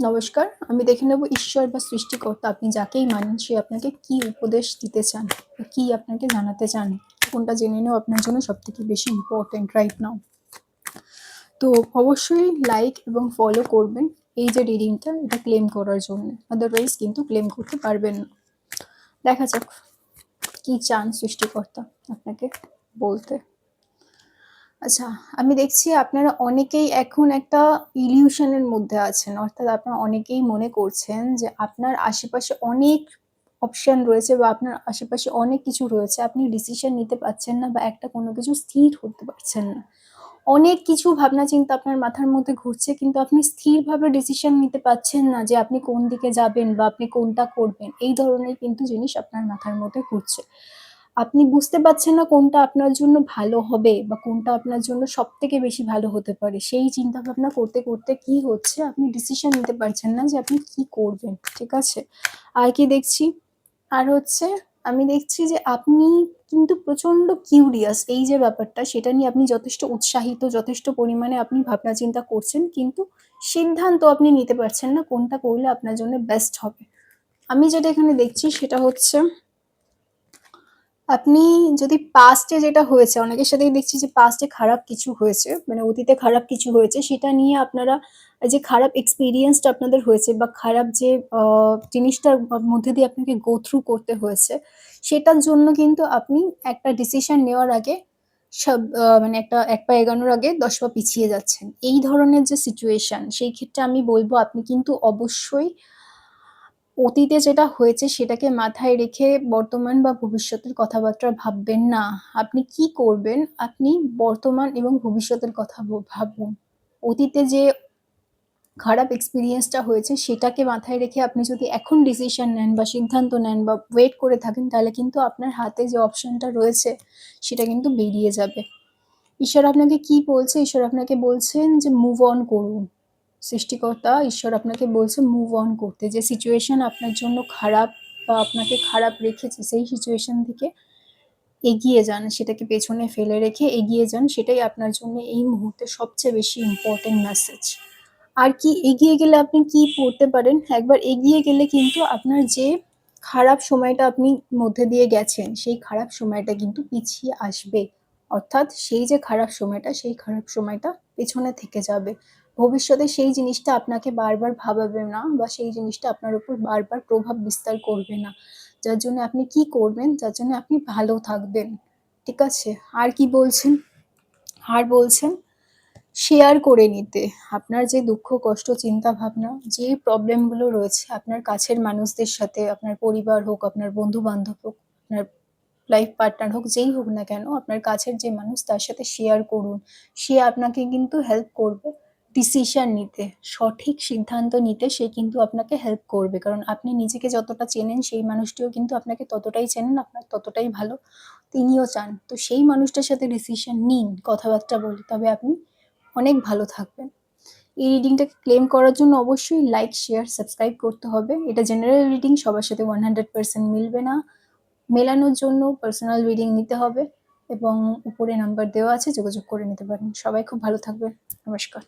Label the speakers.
Speaker 1: নমস্কার, আমি দেখে নেব ঈশ্বর বা সৃষ্টিকর্তা আপনি যাকেই মানেন সে আপনাকে কি উপদেশ দিতে চান কি আপনাকে জানাতে চান, কোনটা জেনে নেওয়া আপনার জন্য সব থেকে বেশি ইম্পর্টেন্ট রাইট নাও তো অবশ্যই লাইক এবং ফলো করবেন এই যে রিডিংটা এটা ক্লেম করার জন্য আদারওয়াইজ কিন্তু ক্লেম করতে পারবেন না। দেখা যাক কি চান সৃষ্টিকর্তা আপনাকে বলতে। আচ্ছা আমি দেখছি আপনারা অনেকেই এখন একটা ইলিউশনের মধ্যে আছেন, অর্থাৎ আপনারা অনেকেই মনে করছেন যে আপনার আশেপাশে অনেক অপশন রয়েছে বা আপনার আশেপাশে অনেক কিছু রয়েছে, আপনি ডিসিশন নিতে পারছেন না বা একটা কোনো কিছু স্থির হতে পারছেন না। অনেক কিছু ভাবনা চিন্তা আপনার মাথার মধ্যে ঘুরছে, কিন্তু আপনি স্থিরভাবে ডিসিশন নিতে পারছেন না যে আপনি কোন দিকে যাবেন বা আপনি কোনটা করবেন, এই ধরনের কিন্তু জিনিস আপনার মাথার মধ্যে ঘুরছে। আপনি বুঝতে পারছেন না কোনটা আপনার জন্য ভালো হবে বা কোনটা আপনার জন্য সব থেকে বেশি ভালো হতে পারে। সেই চিন্তা ভাবনা করতে করতে কি হচ্ছে আপনি ডিসিশন নিতে পারছেন না যে আপনি কি করবেন, ঠিক আছে? আর কি দেখছি? আর হচ্ছে আমি দেখছি যে আপনি কিন্তু প্রচণ্ড কিউরিয়াস এই যে ব্যাপারটা, সেটা নিয়ে আপনি যথেষ্ট উৎসাহিত, যথেষ্ট পরিমাণে আপনি ভাবনা চিন্তা করছেন, কিন্তু সিদ্ধান্ত আপনি নিতে পারছেন না কোনটা করলে আপনার জন্য বেস্ট হবে। আমি যেটা এখানে দেখছি সেটা হচ্ছে আপনি যদি পাস্টে যেটা হয়েছে, অনেকের সাথেই দেখছি যে পাস্টে খারাপ কিছু হয়েছে মানে অতীতে খারাপ কিছু হয়েছে, সেটা নিয়ে আপনারা যে খারাপ এক্সপিরিয়েন্সটা আপনাদের হয়েছে বা খারাপ যে জিনিসটার মধ্যে দিয়ে আপনাকে গো থ্রু করতে হয়েছে, সেটার জন্য কিন্তু আপনি একটা ডিসিশন নেওয়ার আগে সব মানে একটা, এক পা এগানোর আগে দশ পা পিছিয়ে যাচ্ছেন। এই ধরনের যে সিচুয়েশন সেই ক্ষেত্রে আমি বলব আপনি কিন্তু অবশ্যই অতীতে যেটা হয়েছে সেটাকে মাথায় রেখে বর্তমান বা ভবিষ্যতের কথাবার্তা ভাববেন না। আপনি কি করবেন? আপনি বর্তমান এবং ভবিষ্যতের কথা ভাবুন। অতীতে যে খারাপ এক্সপিরিয়েন্সটা হয়েছে সেটাকে মাথায় রেখে আপনি যদি এখন ডিসিশন নেন বা সিদ্ধান্ত নেন বা ওয়েট করে থাকেন, তাহলে কিন্তু আপনার হাতে যে অপশনটা রয়েছে সেটা কিন্তু বেরিয়ে যাবে। ঈশ্বর আপনাকে কি বলছে? ঈশ্বর আপনাকে বলছেন যে মুভ অন করুন। সৃষ্টিকর্তা ঈশ্বর আপনাকে বলছে মুভ অন করতে। যে সিচুয়েশন আপনার জন্য খারাপ বা আপনাকে খারাপ রেখেছে, সেই সিচুয়েশন থেকে এগিয়ে যান, সেটাকে পেছনে ফেলে রেখে এগিয়ে যান, সেটাই আপনার জন্য এই মুহূর্তে সবচেয়ে বেশি ইম্পর্টেন্ট মেসেজ আর কি এগিয়ে গেলে আপনি কি পড়তে পারেন? একবার এগিয়ে গেলে কিন্তু আপনার যে খারাপ সময়টা আপনি মধ্যে দিয়ে গেছেন, সেই খারাপ সময়টা কিন্তু পিছিয়ে আসবে। অর্থাৎ সেই যে খারাপ সময়টা, সেই খারাপ সময়টা পেছনে থেকে যাবে। ভবিষ্যতে সেই জিনিসটা আপনাকে বারবার ভাবাবে না বা সেই জিনিসটা আপনার উপর বারবার প্রভাব বিস্তার করবে না। যার জন্য আপনি কি করবেন যার জন্য আপনি ভালো থাকবেন। ঠিক আছে? আর কি বলছেন? আর বলছেন শেয়ার করে নিতে। আপনার যে দুঃখ, কষ্ট, চিন্তা ভাবনা, যে প্রবলেমগুলো রয়েছে, আপনার কাছের মানুষদের সাথে, আপনার পরিবার হোক, আপনার বন্ধু বান্ধব হোক, আপনার লাইফ পার্টনার হোক, যেই হোক না কেন, আপনার কাছের যে মানুষ, তার সাথে শেয়ার করুন। সে আপনাকে কিন্তু হেল্প করবে ডিসিশন নিতে। সঠিক সিদ্ধান্ত নিতে সে কিন্তু আপনাকে হেল্প করবে। কারণ আপনি নিজেকে যতটা চেনেন, সেই মানুষটিও কিন্তু আপনাকে ততটাই চেনেন, আপনার ততটাই ভালো তিনিও চান। তো সেই মানুষটার সাথে ডিসিশন নিন, কথাবার্তা বলে, তবে আপনি অনেক ভালো থাকবেন। এই রিডিংটাকে ক্লেম করার জন্য অবশ্যই লাইক শেয়ার সাবস্ক্রাইব করতে হবে। এটা জেনারেল রিডিং সবার সাথে ওয়ান হান্ড্রেড পার্সেন্ট মিলবে না। মেলানোর জন্য পার্সোনাল রিডিং নিতে হবে এবং উপরে নাম্বার দেওয়া আছে যোগাযোগ করে নিতে পারেন। সবাই খুব ভালো থাকবে নমস্কার।